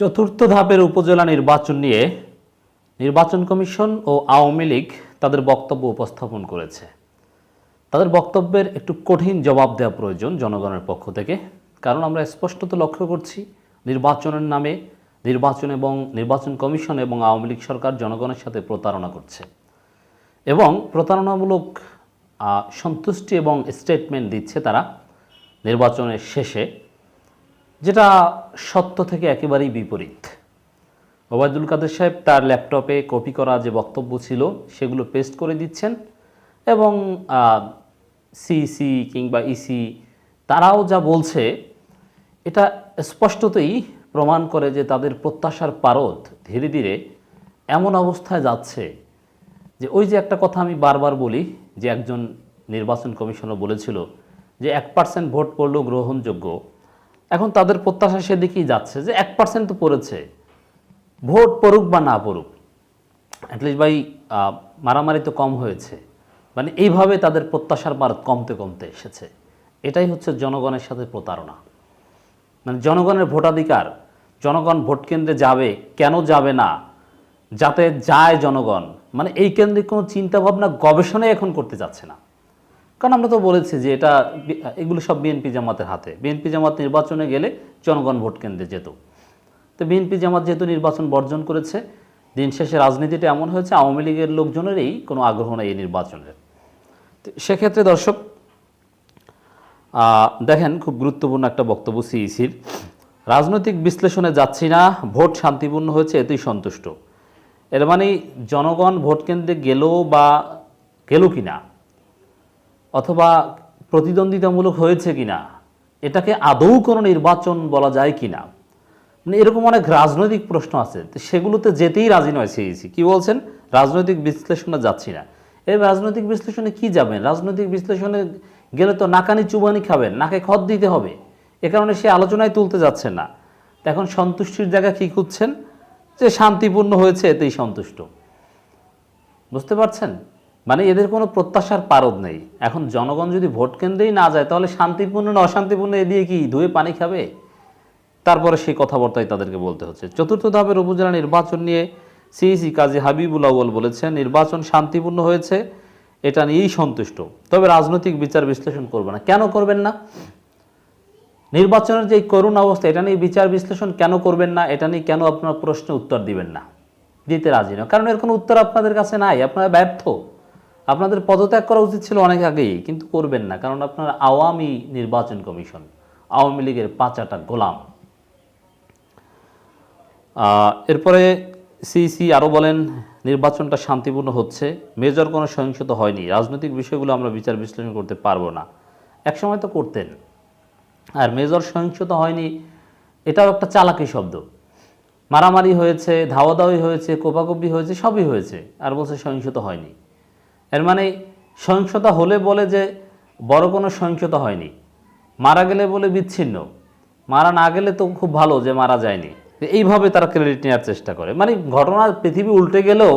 চতুর্থ ধাপের উপজেলা নির্বাচন নিয়ে নির্বাচন কমিশন ও আওয়ামী লীগ তাদের বক্তব্য উপস্থাপন করেছে। তাদের বক্তব্যের একটু কঠিন জবাব দেওয়া প্রয়োজন জনগণের পক্ষ থেকে, কারণ আমরা স্পষ্টত লক্ষ্য করছি নির্বাচনের নামে নির্বাচন এবং নির্বাচন কমিশন এবং আওয়ামী লীগ সরকার জনগণের সাথে প্রতারণা করছে এবং প্রতারণামূলক সন্তুষ্টি এবং স্টেটমেন্ট দিচ্ছে তারা নির্বাচনের শেষে। যেটা সত্য থেকে একেবারেই বিপরীত। ওবায়দুল কাদের সাহেব তার ল্যাপটপে কপি করা যে বক্তব্য ছিল, সেগুলো পেস্ট করে দিচ্ছেন এবং সিসি কিংবা ইসি তারাও যা বলছে, এটা স্পষ্টতই প্রমাণ করে যে তাদের প্রত্যাশার পারদ ধীরে ধীরে এমন অবস্থায় যাচ্ছে যে ওই যে একটা কথা আমি বারবার বলি, যে একজন নির্বাচন কমিশনার বলেছিল যে এক পার্সেন্ট ভোট পড়লেও গ্রহণযোগ্য এখন তাদের প্রত্যাশা সেদিকেই যাচ্ছে যে এক পার্সেন্ট তো পড়েছে। ভোট পড়ুক বা না পড়ুক অ্যাটলিস্ট ভাই মারামারি তো কম হয়েছে। মানে এইভাবে তাদের প্রত্যাশার বার কমতে কমতে এসেছে। এটাই হচ্ছে জনগণের সাথে প্রতারণা। মানে জনগণের ভোটাধিকার, জনগণ ভোট কেন্দ্রে যাবে, কেন যাবে না, যাতে যায় জনগণ মানে এই কেন্দ্রে কোনো চিন্তাভাবনা গবেষণাই এখন করতে যাচ্ছে না। কারণ আমরা তো বলেছি যে এটা এগুলো সব বিএনপি জামাতের হাতে। বিএনপি জামাত নির্বাচনে গেলে জনগণ ভোট কেন্দ্রে যেত। তো বিএনপি জামাত যেহেতু নির্বাচন বর্জন করেছে, দিন শেষে রাজনীতিটা এমন হয়েছে, আওয়ামী লীগের লোকজনেরই কোনো আগ্রহ নেই এই নির্বাচনের। সেক্ষেত্রে দর্শক দেখেন খুব গুরুত্বপূর্ণ একটা বক্তব্য সিইসির। রাজনৈতিক বিশ্লেষণে যাচ্ছি না, ভোট শান্তিপূর্ণ হয়েছে, এতেই সন্তুষ্ট। এর মানে জনগণ ভোট কেন্দ্রে গেল বা গেল কিনা অথবা প্রতিদ্বন্দ্বিতামূলক হয়েছে কিনা, এটাকে আদৌ কোনো নির্বাচন বলা যায় কিনা? মানে এরকম অনেক রাজনৈতিক প্রশ্ন আছে সেগুলোতে যেতেই রাজি নয় সিইসি। কি বলছেন? রাজনৈতিক বিশ্লেষণে যাচ্ছি না। এই রাজনৈতিক বিশ্লেষণে কি যাবেন? রাজনৈতিক বিশ্লেষণে গেলে তো নাকানি চুবানি খাবেন, নাকে খত দিতে হবে। এ কারণে সে আলোচনায় তুলতে যাচ্ছে না। এখন সন্তুষ্টির জায়গা কি খুঁজছেন? যে শান্তিপূর্ণ হয়েছে এতেই সন্তুষ্ট। বুঝতে পারছেন? মানে এদের কোনো প্রত্যাশার পারদ নেই। এখন জনগণ যদি ভোট কেন্দ্রেই না যায়, তাহলে শান্তিপূর্ণ না অশান্তিপূর্ণ এ দিয়ে কি ধুয়ে পানি খাবে? তারপরে সেই কথাবার্তাই তাদেরকে বলতে হচ্ছে। চতুর্থ ধাপের উপজেলা নির্বাচন নিয়ে সিইসি কাজী হাবিবুল আউ্ল বলেছেন, নির্বাচন শান্তিপূর্ণ হয়েছে, এটা নিয়েই সন্তুষ্ট। তবে রাজনৈতিক বিচার বিশ্লেষণ করবে না। কেন করবেন না? নির্বাচনের যে করুণ অবস্থা, এটা নিয়ে বিচার বিশ্লেষণ কেন করবেন না? এটা নিয়ে কেন আপনার প্রশ্নের উত্তর দিবেন না? দিতে রাজি না। কারণ এর কোনো উত্তর আপনাদের কাছে নাই, আপনারা ব্যর্থ। আপনাদের পদত্যাগ করা উচিত ছিল অনেক আগেই, কিন্তু করবেন না, কারণ আপনার আওয়ামী নির্বাচন কমিশন, আওয়ামী লীগের পাঁচাটা গোলাম। এরপরে সিসি আরও বলেন, নির্বাচনটা শান্তিপূর্ণ হচ্ছে, মেজর কোনো সহিংসতা হয়নি, রাজনৈতিক বিষয়গুলো আমরা বিচার বিশ্লেষণ করতে পারব না। একসময় তো করতেন, আর মেজর সহিংসতা হয়নি, এটাও একটা চালাকি শব্দ। মারামারি হয়েছে ধাওয়াধাওয়ি হয়েছে, কোপাকুপি হয়েছে, সবই হয়েছে, আর বলছে সহিংসতা হয়নি। এর মানে সহিংসতা হলে বলে যে বড় কোনো সহিংসতা হয়নি। মারা গেলে বলে বিচ্ছিন্ন। মারা না গেলে তো খুব ভালো যে মারা যায়নি। এইভাবে তারা ক্রেডিট নেওয়ার চেষ্টা করে। মানে ঘটনা পৃথিবী উল্টে গেলেও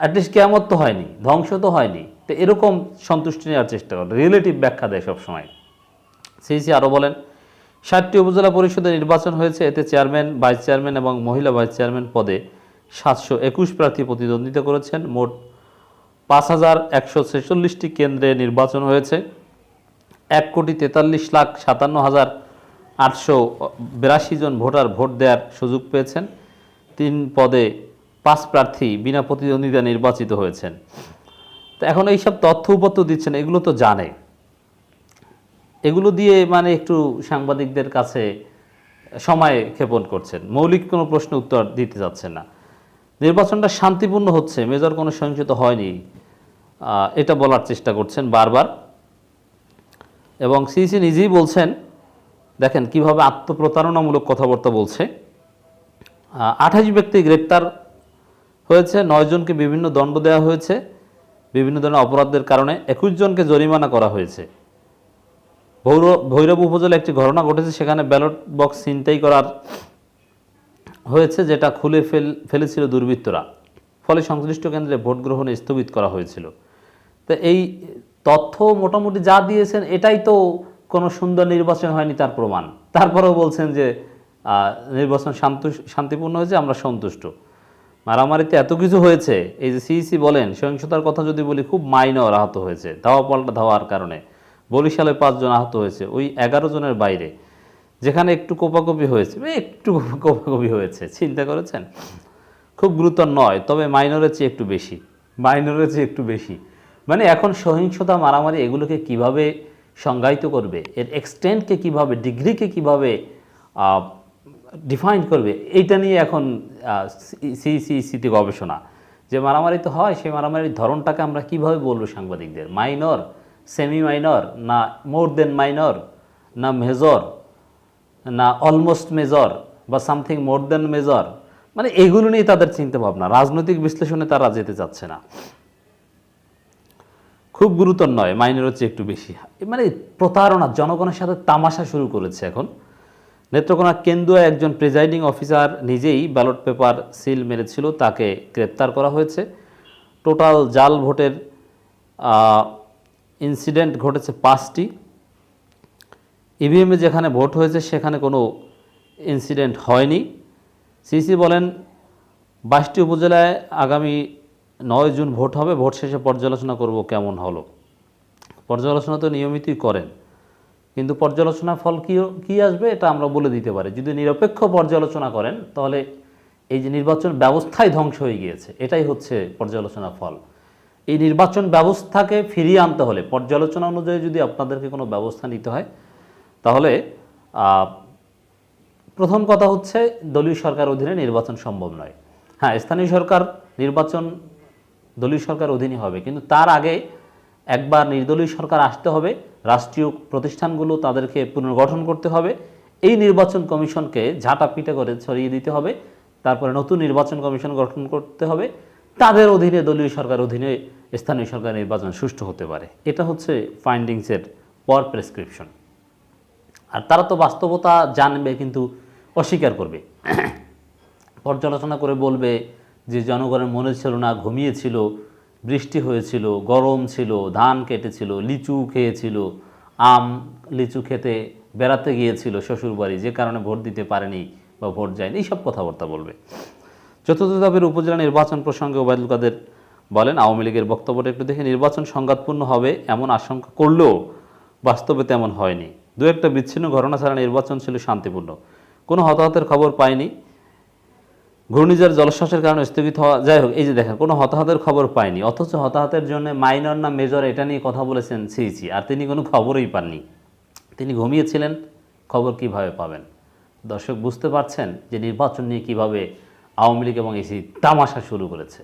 অ্যাটলিস্ট কেয়ামত তো হয়নি, ধ্বংস তো হয়নি। তো এরকম সন্তুষ্টি নেওয়ার চেষ্টা করে। রিলেটিভ ব্যাখ্যা দেয় সবসময়। সিসি আরও বলেন ষাটটি উপজেলা পরিষদে নির্বাচন হয়েছে। এতে চেয়ারম্যান ভাইস চেয়ারম্যান এবং মহিলা ভাইস চেয়ারম্যান পদে সাতশো একুশ প্রার্থী প্রতিদ্বন্দ্বিতা করেছেন। মোট পাঁচ হাজার একশো ছেচল্লিশটি কেন্দ্রে নির্বাচন হয়েছে। এক কোটি তেতাল্লিশ লাখ সাতান্ন হাজার আটশো বিরাশি জন ভোটার ভোট দেওয়ার সুযোগ পেয়েছেন। তিন পদে পাঁচ প্রার্থী বিনা প্রতিদ্বন্দ্বিতা নির্বাচিত হয়েছেন। তো এখন এইসব তথ্য উপত্য দিচ্ছেন, এগুলো তো জানে। এগুলো দিয়ে মানে একটু সাংবাদিকদের কাছে সময় ক্ষেপণ করছেন। মৌলিক কোনো প্রশ্ন উত্তর দিতে যাচ্ছেন না। নির্বাচনটা শান্তিপূর্ণ হচ্ছে, মেজর কোনো সহিংসতা হয়নি। এটা বলার চেষ্টা করছেন বারবার। এবং সিসি নিজেই বলছেন, দেখেন কীভাবে আত্মপ্রতারণামূলক কথাবার্তা বলছে। আঠাশ ব্যক্তি গ্রেপ্তার হয়েছে, নয় জনকে বিভিন্ন দণ্ড দেওয়া হয়েছে, বিভিন্ন ধরনের অপরাধের কারণে একুশ জনকে জরিমানা করা হয়েছে। ভৈর, ভৈরব উপজেলা একটি ঘটনা ঘটেছে, সেখানে ব্যালট বক্স ছিনতাই করার হয়েছে, যেটা খুলে ফেল, ফেলেছিল দুর্বৃত্তরা। ফলে সংশ্লিষ্ট কেন্দ্রে ভোট গ্রহণ স্থগিত করা হয়েছিল। তো এই তথ্য মোটামুটি যা দিয়েছেন, এটাই তো কোনো সুন্দর নির্বাচন হয়নি তার প্রমাণ। তারপরেও বলছেন যে নির্বাচন শান্ত, শান্তিপূর্ণ হয়েছে, আমরা সন্তুষ্ট। মারামারিতে এত কিছু হয়েছে, এই যে সিইসি বলেন, সহিংসতার কথা যদি বলি, খুব মাইনর আহত হয়েছে, ধাওয়া পাল্টা ধাওয়ার কারণে। বরিশালে পাঁচজন আহত হয়েছে, ওই এগারো জনের বাইরে, যেখানে একটু কোপাকপি হয়েছে একটু কোপাকপি হয়েছে, চিন্তা করেছেন? খুব গুরুতর নয়, তবে মাইনরের চেয়ে একটু বেশি, মাইনরের চেয়ে একটু বেশি। মানে এখন সহিংসতা, মারামারি এগুলোকে কীভাবে সংজ্ঞায়িত করবে? এর এক্সটেন্টকে কীভাবে ডিগ্রিকে কীভাবে ডিফাইন করবে? এইটা নিয়ে এখন সিসিসিতে গবেষণা। যে মারামারি তো হয়, সেই মারামারির ধরনটাকে আমরা কীভাবে বলব সাংবাদিকদের? মাইনর? সেমি মাইনর না মোর দেন মাইনর না মেজর না অলমোস্ট মেজর বা সামথিং মোর দেন মেজর মানে এগুলো নিয়ে তাদের চিন্তা ভাবনা রাজনৈতিক বিশ্লেষণে তারা যেতে চাচ্ছে না। খুব গুরুতর নয়, মাইনের হচ্ছে একটু বেশি। মানে প্রতারণা, জনগণের সাথে তামাশা শুরু করেছে এখন। নেত্রকোনা কেন্দ্রীয় একজন প্রিজাইডিং অফিসার নিজেই ব্যালট পেপার সিল মেরেছিল, তাকে গ্রেপ্তার করা হয়েছে। টোটাল জাল ভোটের ইনসিডেন্ট ঘটেছে পাঁচটি। ইভিএমে যেখানে ভোট হয়েছে, সেখানে কোনো ইনসিডেন্ট হয়নি। সিসি বলেন, বাইশটি উপজেলায় আগামী নয় জুন ভোট হবে, ভোট শেষে পর্যালোচনা করব কেমন হলো। পর্যালোচনা তো নিয়মিতই করেন, কিন্তু পর্যালোচনা ফল কী কী আসবে এটা আমরা বলে দিতে পারি। যদি নিরপেক্ষ পর্যালোচনা করেন, তাহলে এই যে নির্বাচন ব্যবস্থাই ধ্বংস হয়ে গিয়েছে, এটাই হচ্ছে পর্যালোচনা ফল। এই নির্বাচন ব্যবস্থাকে ফিরিয়ে আনতে হলে, পর্যালোচনা অনুযায়ী যদি আপনাদেরকে কোনো ব্যবস্থা নিতে হয়, তাহলে প্রথম কথা হচ্ছে দলীয় সরকার অধীনে নির্বাচন সম্ভব নয়। হ্যাঁ স্থানীয় সরকার নির্বাচন দলীয় সরকার অধীনে হবে। কিন্তু তার আগে একবার নির্দলীয় সরকার আসতে হবে, রাষ্ট্রীয় প্রতিষ্ঠানগুলো তাদেরকে পুনর্গঠন করতে হবে। এই নির্বাচন কমিশনকে ঝাঁটা পিটা করে ছড়িয়ে দিতে হবে, তারপরে নতুন নির্বাচন কমিশন গঠন করতে হবে। তাদের অধীনে দলীয় সরকার অধীনে স্থানীয় সরকার নির্বাচন সুষ্ঠু হতে পারে। এটা হচ্ছে ফাইন্ডিংসের পর প্রেসক্রিপশন আর তারা তো বাস্তবতা জানবে কিন্তু অস্বীকার করবে। পর্যালোচনা করে বলবে যে জনগণের মনে ছিল না, ঘুমিয়েছিল, বৃষ্টি হয়েছিল, গরম ছিল, ধান কেটেছিল, লিচু খেয়েছিল, আম, লিচু খেতে বেড়াতে গিয়েছিল শ্বশুরবাড়ি যে কারণে ভোট দিতে পারেনি বা ভোট যায়নি, এইসব কথাবার্তা বলবে। চতুর্থ ধাপের উপজেলা নির্বাচন প্রসঙ্গে ওবায়দুল কাদের বলেন, আওয়ামী লীগের বক্তব্যটা একটু দেখে নির্বাচন সংঘাতপূর্ণ হবে এমন আশঙ্কা করলেও বাস্তবে তেমন হয়নি। দু একটা বিচ্ছিন্ন ঘটনা ছাড়া নির্বাচন ছিল শান্তিপূর্ণ। কোনো হতাহতের খবর পাইনি। ঘূর্ণিঝড় জলশ্বাসের কারণে স্থগিত হওয়া, যাই হোক, এই যে দেখেন, কোনো হতাহতের খবর পায়নি অথচ হতাহতের জন্য মাইনর না মেজর এটা নিয়ে কথা বলেছেন সিইসি আর তিনি কোনো খবরই পাননি। তিনি ঘুমিয়েছিলেন, খবর কীভাবে পাবেন? দর্শক, বুঝতে পারছেন যে নির্বাচন নিয়ে কীভাবে আওয়ামী লীগ এবং এসি তামাশা শুরু করেছে।